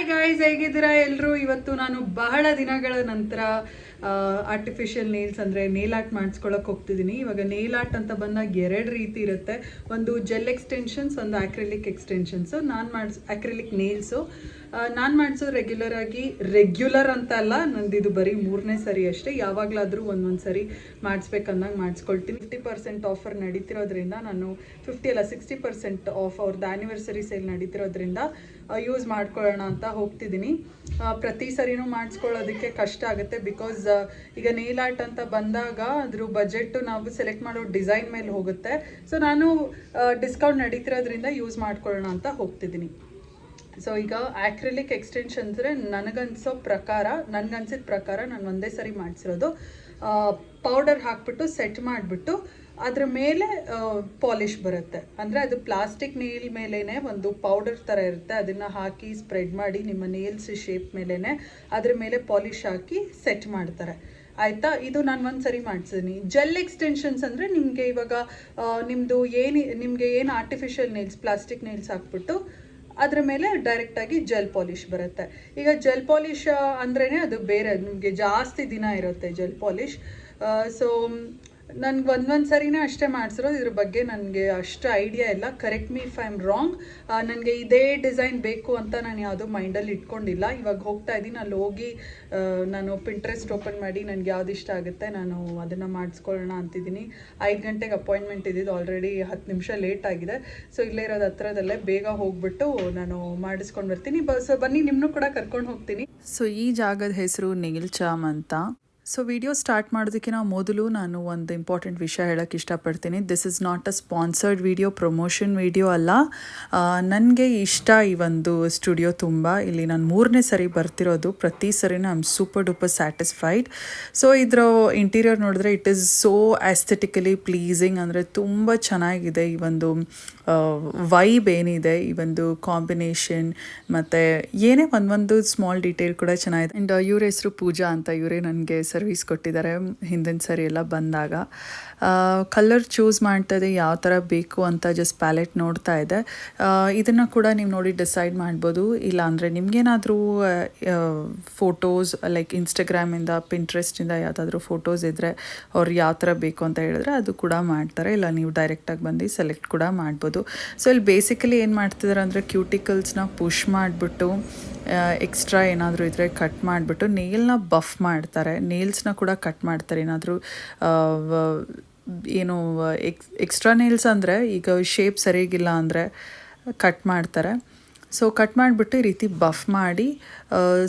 Hi guys ಹೇಗಿದ್ದೀರಾ ಎಲ್ಲರೂ ಇವತ್ತು ನಾನು ಬಹಳ ದಿನಗಳ ನಂತರ ಆರ್ಟಿಫಿಷಿಯಲ್ ನೇಲ್ಸ್ ಅಂದರೆ ನೇಲ್ ಆರ್ಟ್ ಮಾಡಿಸ್ಕೊಳಕ್ಕೆ ಹೋಗ್ತಿದ್ದೀನಿ. ಇವಾಗ ನೇಲ್ ಆರ್ಟ್ ಅಂತ ಬಂದಾಗ ಎರಡು ರೀತಿ ಇರುತ್ತೆ. ಒಂದು ಜೆಲ್ ಎಕ್ಸ್ಟೆನ್ಷನ್ಸ್ ಒಂದು ಆಕ್ರಿಲಿಕ್ ಎಕ್ಸ್ಟೆನ್ಷನ್ಸು ನಾನು ಮಾಡಿಸ್ ಆಕ್ರಿಲಿಕ್ ನೇಲ್ಸು ನಾನು ಮಾಡಿಸೋದು ರೆಗ್ಯುಲರ್ ಆಗಿ ರೆಗ್ಯುಲರ್ ಅಂತ ಅಲ್ಲ, ನಂದು ಇದು ಬರೀ ಮೂರನೇ ಸರಿ ಅಷ್ಟೇ. ಯಾವಾಗಲಾದರೂ ಒಂದೊಂದು ಸರಿ ಮಾಡಿಸ್ಬೇಕಂದಾಗ ಮಾಡಿಸ್ಕೊಳ್ತೀನಿ. ಫಿಫ್ಟಿ ಪರ್ಸೆಂಟ್ ಆಫರ್ ನಡೀತಿರೋದ್ರಿಂದ ನಾನು ಫಿಫ್ಟಿ ಅಲ್ಲ ಸಿಕ್ಸ್ಟಿ ಪರ್ಸೆಂಟ್ ಆಫ್ ಅವ್ರದ್ದು ಆ್ಯನಿವರ್ಸರಿ ಸೇಲ್ ನಡೀತಿರೋದ್ರಿಂದ ಯೂಸ್ ಮಾಡ್ಕೊಳ್ಳೋಣ ಅಂತ ಹೋಗ್ತಿದ್ದೀನಿ ಪ್ರತಿ ಸರಿನೂ ಮಾಡಿಸ್ಕೊಳ್ಳೋದಕ್ಕೆ ಕಷ್ಟ ಆಗುತ್ತೆ ಬಿಕಾಸ್ ಈಗ ನೇಲ್ ಆರ್ಟ್ ಅಂತ ಬಂದಾಗ ಅದ್ರ ಬಜೆಟ್ ನಾವು ಸೆಲೆಕ್ಟ್ ಮಾಡೋ ಡಿಸೈನ್ ಮೇಲೆ ಹೋಗುತ್ತೆ. ಸೊ ನಾನು ಡಿಸ್ಕೌಂಟ್ ನಡೀತಿರೋದ್ರಿಂದ ಯೂಸ್ ಮಾಡ್ಕೊಳ್ಳೋಣ ಅಂತ ಹೋಗ್ತಿದ್ದೀನಿ ಸೊ ಈಗ ಆಕ್ರಿಲಿಕ್ ಎಕ್ಸ್ಟೆನ್ಷನ್ಸ್ರೆ ನನಗನ್ಸೋ ಪ್ರಕಾರ, ನನಗನ್ಸಿದ ಪ್ರಕಾರ ನಾನು ಒಂದೇ ಸರಿ ಮಾಡಿಸಿರೋದು. ಪೌಡರ್ ಹಾಕ್ಬಿಟ್ಟು ಸೆಟ್ ಮಾಡಿಬಿಟ್ಟು ಅದ್ರ ಮೇಲೆ ಪಾಲಿಷ್ ಬರುತ್ತೆ. ಅಂದರೆ ಅದು ಪ್ಲಾಸ್ಟಿಕ್ ನೇಲ್ ಮೇಲೇ ಒಂದು ಪೌಡರ್ ಥರ ಇರುತ್ತೆ. ಅದನ್ನು ಹಾಕಿ ಸ್ಪ್ರೆಡ್ ಮಾಡಿ ನಿಮ್ಮ ನೇಲ್ಸ್ ಶೇಪ್ ಮೇಲೇ ಅದ್ರ ಮೇಲೆ ಪಾಲಿಷ್ ಹಾಕಿ ಸೆಟ್ ಮಾಡ್ತಾರೆ. ಆಯಿತಾ? ಇದು ನಾನು ಒಂದು ಸರಿ ಮಾಡಿಸಿದ್ದೀನಿ ಜೆಲ್ ಎಕ್ಸ್ಟೆನ್ಷನ್ಸ್ ಅಂದರೆ ನಿಮಗೆ ಇವಾಗ ನಿಮ್ಮದು ಏನು, ನಿಮಗೆ ಏನು ಆರ್ಟಿಫಿಷಿಯಲ್ ನೇಲ್ಸ್ ಪ್ಲಾಸ್ಟಿಕ್ ನೇಲ್ಸ್ ಹಾಕ್ಬಿಟ್ಟು ಅದ್ರ ಮೇಲೆ ಡೈರೆಕ್ಟಾಗಿ ಜೆಲ್ ಪಾಲಿಷ್ ಬರುತ್ತೆ. ಈಗ ಜೆಲ್ ಪಾಲಿಷ್ ಅಂದ್ರೇ ಅದು ಬೇರೆ, ನಿಮಗೆ ಜಾಸ್ತಿ ದಿನ ಇರುತ್ತೆ ಜೆಲ್ ಪಾಲಿಷ್ ಸೊ ನನ್ಗೆ ಒಂದೊಂದು ಸರಿನೇ ಅಷ್ಟೇ ಮಾಡಿಸಿರೋದು ಇದ್ರ ಬಗ್ಗೆ ನನಗೆ ಅಷ್ಟು ಐಡಿಯಾ ಇಲ್ಲ. Correct me if I am wrong ನನಗೆ ಇದೇ ಡಿಸೈನ್ ಬೇಕು ಅಂತ ನಾನು ಯಾವುದೂ ಮೈಂಡಲ್ಲಿ ಇಟ್ಕೊಂಡಿಲ್ಲ. ಇವಾಗ ಹೋಗ್ತಾ ಇದ್ದೀನಿ ಅಲ್ಲಿ ಹೋಗಿ ನಾನು ಪಿಂಟ್ರೆಸ್ಟ್ ಓಪನ್ ಮಾಡಿ ನನಗೆ ಯಾವ್ದು ಇಷ್ಟ ಆಗುತ್ತೆ ನಾನು ಅದನ್ನು ಮಾಡಿಸ್ಕೊಳ್ಳೋಣ ಅಂತಿದ್ದೀನಿ ಐದು ಗಂಟೆಗೆ ಅಪಾಯಿಂಟ್ಮೆಂಟ್ ಇದ್ದಿದ್ದು ಆಲ್ರೆಡಿ ಹತ್ತು ನಿಮಿಷ ಲೇಟ್ ಆಗಿದೆ. ಸೊ ಇಲ್ಲೇ ಇರೋದು ಹತ್ರದಲ್ಲೇ ಬೇಗ ಹೋಗ್ಬಿಟ್ಟು ನಾನು ಮಾಡಿಸ್ಕೊಂಡು ಬರ್ತೀನಿ. ಸೊ ಬನ್ನಿ ನಿಮ್ಮನ್ನು ಕೂಡ ಕರ್ಕೊಂಡು ಹೋಗ್ತೀನಿ. ಸೊ ಈ ಜಾಗದ ಹೆಸರು ಚಾಮ್ ಅಂತ. ಸೊ ವಿಡಿಯೋ ಸ್ಟಾರ್ಟ್ ಮಾಡೋದಕ್ಕಿಂತ ಮೊದಲು ನಾನು ಒಂದು ಇಂಪಾರ್ಟೆಂಟ್ ವಿಷಯ ಹೇಳೋಕ್ಕೆ ಇಷ್ಟಪಡ್ತೀನಿ. This is not a sponsored video promotion video ಅಲ್ಲ. ನನಗೆ ಇಷ್ಟ ಈ ಒಂದು ಸ್ಟುಡಿಯೋ ತುಂಬ. ಇಲ್ಲಿ ನಾನು ಮೂರನೇ ಸರಿ ಬರ್ತಿರೋದು. ಪ್ರತಿ ಸರಿನೂ I super duper satisfied so ಇದರ ಇಂಟೀರಿಯರ್ ನೋಡಿದ್ರೆ it is so aesthetically pleasing ಅಂದರೆ ತುಂಬ ಚೆನ್ನಾಗಿದೆ ಈ ಒಂದು ವೈಬ್ ಏನಿದೆ ಈ ಒಂದು ಕಾಂಬಿನೇಷನ್ ಮತ್ತು ಏನೇ ಒಂದೊಂದು ಸ್ಮಾಲ್ ಡೀಟೇಲ್ ಕೂಡ ಚೆನ್ನಾಗಿದೆ. ಆ್ಯಂಡ್ ಇವ್ರ ಹೆಸರು ಪೂಜಾ ಅಂತ ಇವರೇ ನನಗೆ ಸರ್ವಿಸ್ ಕೊಟ್ಟಿದ್ದಾರೆ ಹಿಂದಿನ ಸರಿ ಎಲ್ಲ ಬಂದಾಗ. ಕಲರ್ ಚೂಸ್ ಮಾಡ್ತಾ ಇದೆ ಯಾವ ಥರ ಬೇಕು ಅಂತ ಜಸ್ಟ್ ಪ್ಯಾಲೆಟ್ ನೋಡ್ತಾ ಇದೆ. ಇದನ್ನು ಕೂಡ ನೀವು ನೋಡಿ ಡಿಸೈಡ್ ಮಾಡ್ಬೋದು. ಇಲ್ಲ ಅಂದರೆ ನಿಮಗೇನಾದರೂ ಫೋಟೋಸ್ ಲೈಕ್ ಇನ್ಸ್ಟಾಗ್ರಾಮಿಂದ ಪಿಂಟ್ರೆಸ್ಟಿಂದ ಯಾವುದಾದ್ರೂ ಫೋಟೋಸ್ ಇದ್ದರೆ ಅವ್ರು ಯಾವ ಥರ ಬೇಕು ಅಂತ ಹೇಳಿದ್ರೆ ಅದು ಕೂಡ ಮಾಡ್ತಾರೆ. ಇಲ್ಲ ನೀವು ಡೈರೆಕ್ಟಾಗಿ ಬಂದು ಸೆಲೆಕ್ಟ್ ಕೂಡ ಮಾಡ್ಬೋದು. ಸೊ ಇಲ್ಲಿ ಬೇಸಿಕಲಿ ಏನು ಮಾಡ್ತಿದ್ದಾರೆ ಅಂದರೆ ಕ್ಯೂಟಿಕಲ್ಸ್ನ ಪುಷ್ ಮಾಡಿಬಿಟ್ಟು ಎಕ್ಸ್ಟ್ರಾ ಏನಾದರೂ ಇದ್ದರೆ ಕಟ್ ಮಾಡಿಬಿಟ್ಟು ನೇಲ್ನ ಬಫ್ ಮಾಡ್ತಾರೆ. ನೇಲ್ಸ್ನ ಕೂಡ ಕಟ್ ಮಾಡ್ತಾರೆ. ಏನಾದರೂ ಏನು ಎಕ್ಸ್ ಎಕ್ಸ್ಟ್ರಾ ನೇಲ್ಸ್ ಅಂದರೆ ಈಗ ಶೇಪ್ ಸರಿಗಿಲ್ಲ ಅಂದರೆ ಕಟ್ ಮಾಡ್ತಾರೆ. ಸೊ ಕಟ್ ಮಾಡಿಬಿಟ್ಟು ಈ ರೀತಿ ಬಫ್ ಮಾಡಿ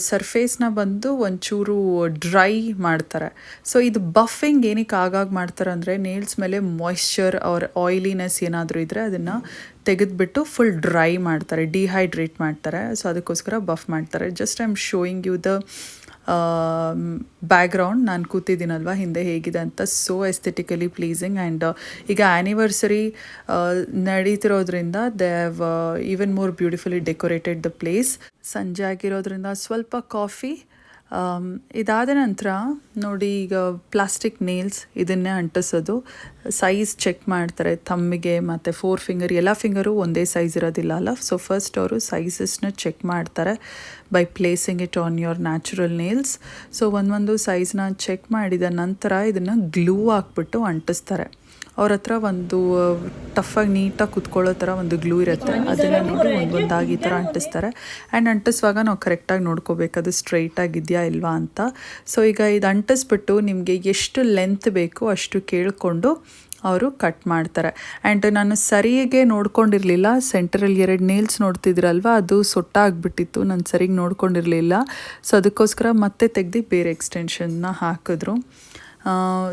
ಸರ್ಫೇಸ್ನ ಬಂದು ಒಂಚೂರು ಡ್ರೈ ಮಾಡ್ತಾರೆ. ಸೊ ಇದು ಬಫಿಂಗ್ ಏನಕ್ಕೆ ಆಗಾಗ ಮಾಡ್ತಾರೆ ಅಂದರೆ ನೇಲ್ಸ್ ಮೇಲೆ ಮಾಯ್ಶ್ಚರ್ ಅವ್ರ ಆಯಿಲಿನೆಸ್ ಏನಾದರೂ ಇದ್ದರೆ ಅದನ್ನು ತೆಗೆದುಬಿಟ್ಟು ಫುಲ್ ಡ್ರೈ ಮಾಡ್ತಾರೆ ಡಿಹೈಡ್ರೇಟ್ ಮಾಡ್ತಾರೆ. ಸೊ ಅದಕ್ಕೋಸ್ಕರ ಬಫ್ ಮಾಡ್ತಾರೆ. Just I am showing you the background ನಾನು ಕೂತಿದ್ದೀನಲ್ವ? ಹಿಂದೆ ಹೇಗಿದೆ ಅಂತ ಸೋ ಎಸ್ಥೆಟಿಕಲಿ ಪ್ಲೀಸಿಂಗ್ ಆ್ಯಂಡ್ ಈಗ anniversary ನಡೀತಿರೋದ್ರಿಂದ they have even more beautifully decorated the place ಸಂಜೆ ಆಗಿರೋದ್ರಿಂದ ಸ್ವಲ್ಪ ಕಾಫಿ ಇದಾದ ನಂತರ ನೋಡಿ ಈಗ ಪ್ಲಾಸ್ಟಿಕ್ ನೇಲ್ಸ್ ಇದನ್ನೇ ಅಂಟಿಸೋದು. ಸೈಜ್ ಚೆಕ್ ಮಾಡ್ತಾರೆ ತಮ್ಮಿಗೆ ಮತ್ತು ಫೋರ್ ಫಿಂಗರ್, ಎಲ್ಲ ಫಿಂಗರು ಒಂದೇ ಸೈಜ್ ಇರೋದಿಲ್ಲ ಅಲ್ಲ? ಸೊ ಫಸ್ಟ್ ಅವರು ಸೈಜಸ್ನ ಚೆಕ್ ಮಾಡ್ತಾರೆ by placing it on your natural nails so ಒಂದೊಂದು ಸೈಜ್ನ ಚೆಕ್ ಮಾಡಿದ ನಂತರ ಇದನ್ನು ಗ್ಲೂ ಹಾಕ್ಬಿಟ್ಟು ಅಂಟಿಸ್ತಾರೆ. ಅವ್ರ ಹತ್ರ ಒಂದು ಟಫಾಗಿ ನೀಟಾಗಿ ಕುತ್ಕೊಳ್ಳೋ ಥರ ಒಂದು ಗ್ಲೂ ಇರುತ್ತೆ. ಅದನ್ನು ನೋಡಿ ಒಂದೊಂದಾಗಿ ಈ ಥರ ಅಂಟಿಸ್ತಾರೆ. ಆ್ಯಂಡ್ ಅಂಟಿಸುವಾಗ ನಾವು ಕರೆಕ್ಟಾಗಿ ನೋಡ್ಕೋಬೇಕು, ಅದು ಸ್ಟ್ರೈಟ್ ಆಗಿದೆಯಾ ಇಲ್ವಾ ಅಂತ. ಸೊ ಈಗ ಇದು ಅಂಟಿಸ್ಬಿಟ್ಟು ನಿಮಗೆ ಎಷ್ಟು ಲೆಂತ್ ಬೇಕು ಅಷ್ಟು ಕೇಳಿಕೊಂಡು ಅವರು ಕಟ್ ಮಾಡ್ತಾರೆ. ಆ್ಯಂಡ್ ನಾನು ಸರಿಯಾಗೆ ನೋಡ್ಕೊಂಡಿರಲಿಲ್ಲ ಸೆಂಟ್ರಲ್ಲಿ ಎರಡು ನೇಲ್ಸ್ ನೋಡ್ತಿದ್ರಲ್ವ, ಅದು ಸೊಟ್ಟಾಗ್ಬಿಟ್ಟಿತ್ತು, ನಾನು ಸರಿಗೆ ನೋಡ್ಕೊಂಡಿರಲಿಲ್ಲ. ಸೊ ಅದಕ್ಕೋಸ್ಕರ ಮತ್ತೆ ತೆಗ್ದು ಬೇರೆ ಎಕ್ಸ್ಟೆನ್ಷನ್ನ ಹಾಕಿದ್ರು.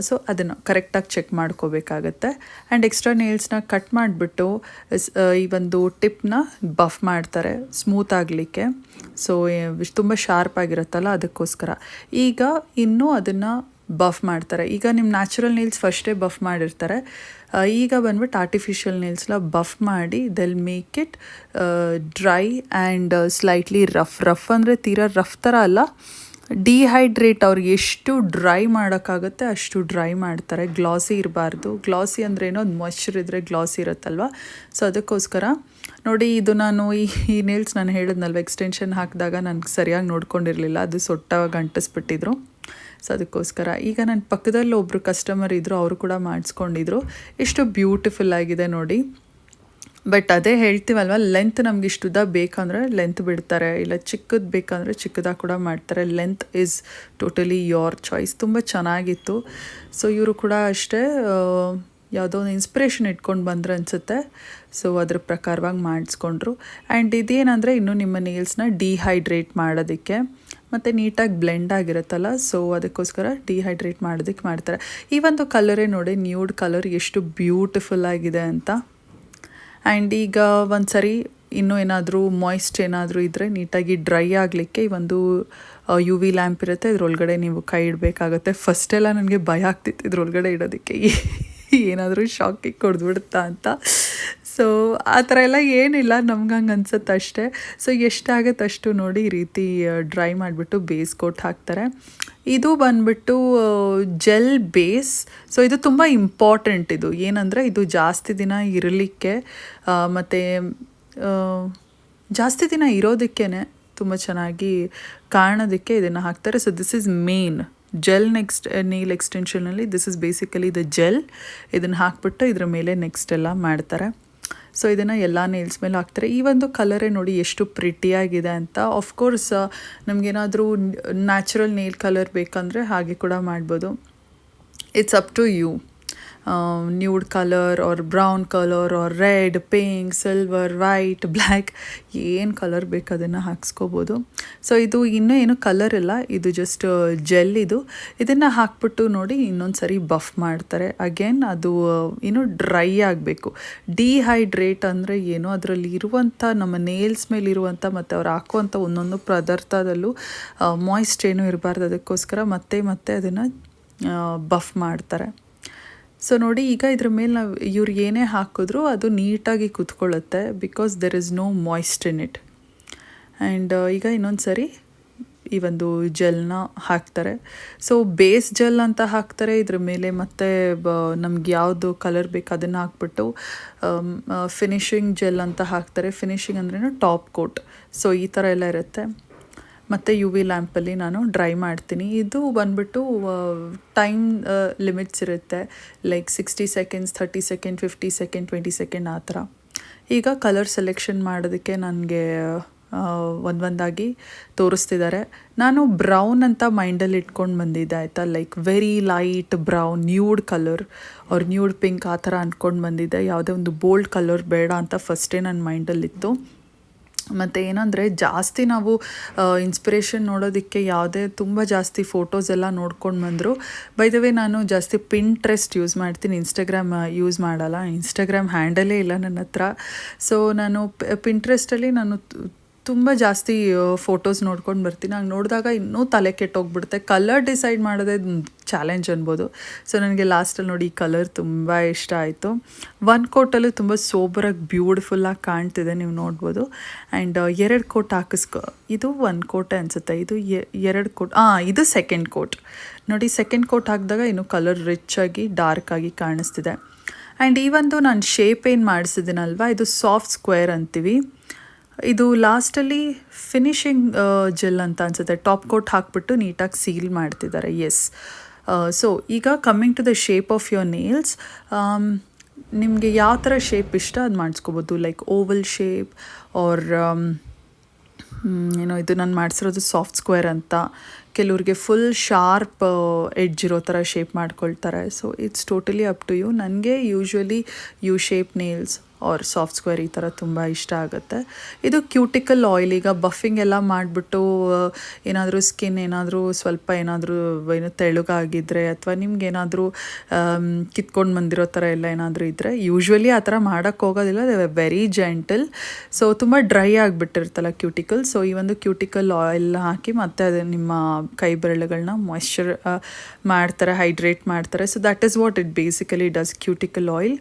ಸೊ ಅದನ್ನು ಕರೆಕ್ಟಾಗಿ ಚೆಕ್ ಮಾಡ್ಕೋಬೇಕಾಗತ್ತೆ. ಆ್ಯಂಡ್ ಎಕ್ಸ್ಟ್ರಾ ನೇಲ್ಸ್ನ ಕಟ್ ಮಾಡಿಬಿಟ್ಟು ಈ ಒಂದು ಟಿಪ್ನ ಬಫ್ ಮಾಡ್ತಾರೆ ಸ್ಮೂತ್ ಆಗಲಿಕ್ಕೆ. ಸೊ ತುಂಬ ಶಾರ್ಪ್ ಆಗಿರುತ್ತಲ್ಲ ಅದಕ್ಕೋಸ್ಕರ. ಈಗ ಇನ್ನೂ ಅದನ್ನು ಬಫ್ ಮಾಡ್ತಾರೆ. ಈಗ ನಿಮ್ಮ ನ್ಯಾಚುರಲ್ ನೀಲ್ಸ್ ಫಸ್ಟೇ ಬಫ್ ಮಾಡಿರ್ತಾರೆ. ಈಗ ಬಂದ್ಬಿಟ್ಟು ಆರ್ಟಿಫಿಷಿಯಲ್ ನೇಲ್ಸ್ನ ಬಫ್ ಮಾಡಿ they'll make it dry and slightly rough rough ಅಂದರೆ ತೀರಾ ರಫ್ ಥರ ಅಲ್ಲ. ಡಿಹೈಡ್ರೇಟ್ ಅವ್ರಿಗೆ ಎಷ್ಟು ಡ್ರೈ ಮಾಡೋಕ್ಕಾಗುತ್ತೆ ಅಷ್ಟು ಡ್ರೈ ಮಾಡ್ತಾರೆ. ಗ್ಲಾಸಿ ಇರಬಾರ್ದು. ಗ್ಲಾಸಿ ಅಂದರೆ ಏನೋ ಮಾಯ್ಶ್ಚರ್ ಇದ್ದರೆ ಗ್ಲಾಸಿ ಇರುತ್ತಲ್ವ? ಸೊ ಅದಕ್ಕೋಸ್ಕರ ನೋಡಿ ಇದು ನಾನು ಈ ನೇಲ್ಸ್ ನಾನು ಹೇಳಿದ್ನಲ್ವ ಎಕ್ಸ್ಟೆನ್ಷನ್ ಹಾಕಿದಾಗ ನನಗೆ ಸರಿಯಾಗಿ ನೋಡ್ಕೊಂಡಿರಲಿಲ್ಲ. ಅದು ಸೊಟ್ಟ ಅಂಟಿಸ್ಬಿಟ್ಟಿದ್ರು. ಸೊ ಅದಕ್ಕೋಸ್ಕರ ಈಗ ನನ್ನ ಪಕ್ಕದಲ್ಲಿ ಒಬ್ಬರು ಕಸ್ಟಮರ್ ಇದ್ದರು ಅವರು ಕೂಡ ಮಾಡಿಸ್ಕೊಂಡಿದ್ರು. ಎಷ್ಟು ಬ್ಯೂಟಿಫುಲ್ ಆಗಿದೆ ನೋಡಿ. ಬಟ್ ಅದೇ ಹೇಳ್ತೀವಲ್ವ ಲೆಂತ್ ನಮ್ಗೆ ಇಷ್ಟುದ ಬೇಕಂದ್ರೆ ಲೆಂತ್ ಬಿಡ್ತಾರೆ. ಇಲ್ಲ ಚಿಕ್ಕದು ಬೇಕಂದರೆ ಚಿಕ್ಕದಾಗಿ ಕೂಡ ಮಾಡ್ತಾರೆ. Length is totally your choice ತುಂಬ ಚೆನ್ನಾಗಿತ್ತು. ಸೊ ಇವರು ಕೂಡ ಅಷ್ಟೇ ಯಾವುದೋ ಒಂದು ಇನ್ಸ್ಪಿರೇಷನ್ ಇಟ್ಕೊಂಡು ಬಂದ್ರೆ ಅನಿಸುತ್ತೆ. ಸೊ ಅದ್ರ ಪ್ರಕಾರವಾಗಿ ಮಾಡಿಸ್ಕೊಂಡ್ರು. ಆ್ಯಂಡ್ ಇದೇನಂದರೆ ಇನ್ನು ನಿಮ್ಮ ನೇಲ್ಸ್ನ ಡಿಹೈಡ್ರೇಟ್ ಮಾಡೋದಕ್ಕೆ. ಮತ್ತು ನೀಟಾಗಿ ಬ್ಲೆಂಡ್ ಆಗಿರುತ್ತಲ್ಲ ಸೊ ಅದಕ್ಕೋಸ್ಕರ ಡಿಹೈಡ್ರೇಟ್ ಮಾಡೋದಕ್ಕೆ ಮಾಡ್ತಾರೆ. ಈ ಒಂದು ಕಲರೇ ನೋಡಿ ನ್ಯೂಡ್ ಕಲರ್ ಎಷ್ಟು ಬ್ಯೂಟಿಫುಲ್ ಆಗಿದೆ ಅಂತ. ಆ್ಯಂಡ್ ಈಗ ಒಂದು ಸರಿ ಇನ್ನೂ ಏನಾದರೂ ಮಾಯ್ಸ್ಟ್ ಏನಾದರೂ ಇದ್ದರೆ ನೀಟಾಗಿ ಡ್ರೈ ಆಗಲಿಕ್ಕೆ ಒಂದು ಯು ವಿ ಲ್ಯಾಂಪ್ ಇರುತ್ತೆ. ಇದ್ರೊಳಗಡೆ ನೀವು ಕೈ ಇಡಬೇಕಾಗತ್ತೆ. ಫಸ್ಟೆಲ್ಲ ನನಗೆ ಭಯ ಆಗ್ತಿತ್ತು ಇದ್ರೊಳಗಡೆ ಇಡೋದಕ್ಕೆ. ಏನಾದರೂ ಶಾಕಿಗೆ ಕೊಡ್ದುಬಿಡುತ್ತಾ ಅಂತ. ಸೊ ಆ ಥರ ಎಲ್ಲ ಏನಿಲ್ಲ. ನಮ್ಗೆ ಹಂಗೆ ಅನ್ಸುತ್ತೆ ಅಷ್ಟೇ. ಸೊ ಎಷ್ಟಾಗುತ್ತೆ ಅಷ್ಟು ನೋಡಿ ಈ ರೀತಿ ಡ್ರೈ ಮಾಡಿಬಿಟ್ಟು ಬೇಯಿಸ್ಕೊಟ್ಟು ಕೋಟ್ ಹಾಕ್ತಾರೆ. ಇದು ಬಂದ್ಬಿಟ್ಟು ಜೆಲ್ ಬೇಸ್ ಸೊ ಇದು ತುಂಬ ಇಂಪಾರ್ಟೆಂಟ್ ಇದು. ಏನಂದರೆ, ಇದು ಜಾಸ್ತಿ ದಿನ ಇರಲಿಕ್ಕೆ ಮತ್ತು ಜಾಸ್ತಿ ದಿನ ಇರೋದಕ್ಕೇ ತುಂಬ ಚೆನ್ನಾಗಿ ಕಾಣೋದಕ್ಕೆ ಇದನ್ನು ಹಾಕ್ತಾರೆ. So this is main gel next nail ಎಕ್ಸ್ಟೆನ್ಷನಲ್ಲಿ this is basically the gel ಇದನ್ನು ಹಾಕ್ಬಿಟ್ಟು ಇದ್ರ ಮೇಲೆ ನೆಕ್ಸ್ಟ್ ಎಲ್ಲ ಮಾಡ್ತಾರೆ. ಸೊ ಇದನ್ನು ಎಲ್ಲ ನೇಲ್ಸ್ ಮೇಲೆ ಹಾಕ್ತಾರೆ. ಈ ಒಂದು ಕಲರೇ ನೋಡಿ ಎಷ್ಟು ಪ್ರಿಟಿಯಾಗಿದೆ ಅಂತ. ಆಫ್ಕೋರ್ಸ್ ನಮಗೇನಾದರೂ ನ್ಯಾಚುರಲ್ ನೇಲ್ ಕಲರ್ ಬೇಕಂದರೆ ಹಾಗೆ ಕೂಡ ಮಾಡ್ಬೋದು. It's up to you nude colour or brown colour or red pink silver white black ಏನು ಕಲರ್ ಬೇಕು ಅದನ್ನು ಹಾಕ್ಸ್ಕೋಬೋದು. ಸೊ ಇದು ಇನ್ನೂ ಏನು ಕಲರ್ ಇಲ್ಲ, ಇದು ಜಸ್ಟ್ ಜೆಲ್ ಇದು. ಇದನ್ನು ಹಾಕ್ಬಿಟ್ಟು ನೋಡಿ ಇನ್ನೊಂದು ಸರಿ ಬಫ್ ಮಾಡ್ತಾರೆ. ಅಗೇನ್ ಅದು ಏನು ಡ್ರೈ ಆಗಬೇಕು. ಡಿಹೈಡ್ರೇಟ್ ಅಂದರೆ ಏನು? ಅದರಲ್ಲಿ ಇರುವಂಥ ನಮ್ಮ ನೇಲ್ಸ್ ಮೇಲೆ ಇರುವಂಥ ಮತ್ತು ಅವ್ರು ಹಾಕುವಂಥ ಒಂದೊಂದು ಪದಾರ್ಥದಲ್ಲೂ ಮಾಯ್ಸ್ಟ್ ಏನೂ ಇರಬಾರ್ದು ಅದಕ್ಕೋಸ್ಕರ. ಮತ್ತೆ ಮತ್ತೆ ಅದನ್ನು ಬಫ್ ಮಾಡ್ತಾರೆ. ಸೊ ನೋಡಿ, ಈಗ ಇದ್ರ ಮೇಲೆ ನಾವು ಇವ್ರು ಏನೇ ಹಾಕಿದ್ರು ಅದು ನೀಟಾಗಿ ಕೂತ್ಕೊಳ್ಳುತ್ತೆ because there is no moist in it and ಈಗ ಇನ್ನೊಂದು ಸರಿ ಈ ಒಂದು ಜೆಲ್ನ ಹಾಕ್ತಾರೆ. ಸೊ ಬೇಸ್ ಜೆಲ್ ಅಂತ ಹಾಕ್ತಾರೆ. ಇದ್ರ ಮೇಲೆ ಮತ್ತೆ, ಬ, ನಮ್ಗೆ ಯಾವುದು ಕಲರ್ ಬೇಕು ಅದನ್ನು ಹಾಕ್ಬಿಟ್ಟು ಫಿನಿಶಿಂಗ್ ಜೆಲ್ ಅಂತ ಹಾಕ್ತಾರೆ. ಫಿನಿಶಿಂಗ್ ಅಂದ್ರೇನು ಟಾಪ್ ಕೋಟ್ ಸೊ ಈ ಥರ ಎಲ್ಲ ಇರುತ್ತೆ. ಮತ್ತು ಯು ವಿ ಲ್ಯಾಂಪಲ್ಲಿ ನಾನು ಡ್ರೈ ಮಾಡ್ತೀನಿ. ಇದು ಬಂದ್ಬಿಟ್ಟು ಟೈಮ್ ಲಿಮಿಟ್ಸ್ ಇರುತ್ತೆ. Like sixty seconds thirty second fifty second twenty second ಆ ಥರ. ಈಗ ಕಲರ್ ಸೆಲೆಕ್ಷನ್ ಮಾಡೋದಕ್ಕೆ ನನಗೆ ಒಂದೊಂದಾಗಿ ತೋರಿಸ್ತಿದ್ದಾರೆ. ನಾನು ಬ್ರೌನ್ ಅಂತ ಮೈಂಡಲ್ಲಿ ಇಟ್ಕೊಂಡು ಬಂದಿದ್ದೆ, ಆಯಿತಾ? Like very light brown nude colour ಅವ್ರ ನ್ಯೂಡ್ ಪಿಂಕ್ ಆ ಥರ ಅಂದ್ಕೊಂಡು ಬಂದಿದ್ದೆ. ಯಾವುದೇ ಒಂದು ಬೋಲ್ಡ್ ಕಲರ್ ಬೇಡ ಅಂತ ಫಸ್ಟೇ ನನ್ನ ಮೈಂಡಲ್ಲಿತ್ತು ಮತ್ತು ಏನಂದರೆ ಜಾಸ್ತಿ ನಾವು ಇನ್ಸ್ಪಿರೇಷನ್ ನೋಡೋದಕ್ಕೆ ಯಾವುದೇ ತುಂಬ ಜಾಸ್ತಿ ಫೋಟೋಸ್ ಎಲ್ಲ ನೋಡ್ಕೊಂಡು ಬಂದರು. ಬೈದವೇ ನಾನು ಜಾಸ್ತಿ ಪಿಂಟ್ರೆಸ್ಟ್ ಯೂಸ್ ಮಾಡ್ತೀನಿ. ಇನ್ಸ್ಟಾಗ್ರಾಮ್ ಯೂಸ್ ಮಾಡಲ್ಲ. ಇನ್ಸ್ಟಾಗ್ರಾಮ್ ಹ್ಯಾಂಡಲೇ ಇಲ್ಲ ನನ್ನ ಹತ್ರ. ಸೊ ನಾನು ಪಿಂಟ್ರೆಸ್ಟಲ್ಲಿ ನಾನು ತುಂಬ ಜಾಸ್ತಿ ಫೋಟೋಸ್ ನೋಡ್ಕೊಂಡು ಬರ್ತೀನಿ. ಹಂಗೆ ನೋಡಿದಾಗ ಇನ್ನೂ ತಲೆ ಕೆಟ್ಟೋಗ್ಬಿಡುತ್ತೆ. ಕಲರ್ ಡಿಸೈಡ್ ಮಾಡೋದೇ ಚಾಲೆಂಜ್ ಅನ್ಬೋದು. ಸೊ ನನಗೆ ಲಾಸ್ಟಲ್ಲಿ ನೋಡಿ ಈ ಕಲರ್ ತುಂಬ ಇಷ್ಟ ಆಯಿತು. ಒನ್ ಕೋಟಲ್ಲೂ ತುಂಬ ಸೋಬರಾಗಿ ಬ್ಯೂಟಿಫುಲ್ಲಾಗಿ ಕಾಣ್ತಿದೆ ನೀವು ನೋಡ್ಬೋದು. ಆ್ಯಂಡ್ ಎರಡು ಕೋಟ್ ಹಾಕಿಸ್ಕೊ, ಇದು ಒನ್ ಕೋಟೆ ಅನಿಸುತ್ತೆ. ಇದು ಎರಡು ಕೋಟ್ ಹಾಂ ಇದು ಸೆಕೆಂಡ್ ಕೋಟ್ ನೋಡಿ ಸೆಕೆಂಡ್ ಕೋಟ್ ಹಾಕಿದಾಗ ಇನ್ನು ಕಲರ್ ರಿಚ್ ಆಗಿ ಡಾರ್ಕ್ ಆಗಿ ಕಾಣಿಸ್ತಿದೆ. ಆ್ಯಂಡ್ ಈ ಒಂದು ನಾನು ಶೇಪ್ ಏನು ಮಾಡಿಸಿದ್ದೀನಲ್ವ, ಇದು ಸಾಫ್ಟ್ ಸ್ಕ್ವೇರ್ ಅಂತೀವಿ. ಇದು ಲಾಸ್ಟಲ್ಲಿ ಫಿನಿಶಿಂಗ್ ಜೆಲ್ ಅಂತ ಅನ್ಸುತ್ತೆ. ಟಾಪ್ ಕೋಟ್ ಹಾಕ್ಬಿಟ್ಟು ನೀಟಾಗಿ ಸೀಲ್ ಮಾಡ್ತಿದ್ದಾರೆ. ಎಸ್ ಸೊ ಈಗ coming to the shape of your nails ನಿಮಗೆ ಯಾವ ಥರ ಶೇಪ್ ಇಷ್ಟ ಅದು ಮಾಡಿಸ್ಕೋಬೋದು? ಲೈಕ್ ಓವಲ್ ಶೇಪ್ ಆರ್ ಏನೋ ಇದು ನಾನು ಮಾಡಿಸಿರೋದು ಸಾಫ್ಟ್ ಸ್ಕ್ವೇರ್ ಅಂತ. ಕೆಲವ್ರಿಗೆ ಫುಲ್ ಶಾರ್ಪ್ ಎಡ್ಜ್ ಇರೋ ಥರ ಶೇಪ್ ಮಾಡ್ಕೊಳ್ತಾರೆ. So it's totally up to you ನನಗೆ usually you shape nails or soft square ಈ ಥರ ತುಂಬ ಇಷ್ಟ ಆಗುತ್ತೆ. ಇದು ಕ್ಯೂಟಿಕಲ್ ಆಯಿಲ್ ಈಗ ಬಫಿಂಗ್ ಎಲ್ಲ ಮಾಡಿಬಿಟ್ಟು ಏನಾದರೂ ಸ್ಕಿನ್ ಏನಾದರೂ ಸ್ವಲ್ಪ ಏನಾದರೂ ಏನು ತೆಳುಗಾಗಿದ್ದರೆ ಅಥವಾ ನಿಮ್ಗೆ ಏನಾದರೂ ಕಿತ್ಕೊಂಡು ಬಂದಿರೋ ಥರ ಎಲ್ಲ ಏನಾದರೂ ಇದ್ದರೆ ಯೂಶ್ವಲಿ ಆ ಥರ ಮಾಡೋಕ್ಕೆ ಹೋಗೋದಿಲ್ಲ. ದೇ ವೆರಿ ಜೆಂಟಲ್ ಸೊ ತುಂಬ ಡ್ರೈ ಆಗಿಬಿಟ್ಟಿರ್ತಲ್ಲ ಕ್ಯೂಟಿಕಲ್ ಸೊ ಈ ಒಂದು ಕ್ಯೂಟಿಕಲ್ ಆಯಿಲ್ ಹಾಕಿ ಮತ್ತೆ ಅದು ನಿಮ್ಮ ಕೈ ಬೆರಳುಗಳನ್ನ ಮಾಯ್ಶ್ಚರ್ ಮಾಡ್ತಾರೆ ಹೈಡ್ರೇಟ್ ಮಾಡ್ತಾರೆ. So that is what it basically does cuticle oil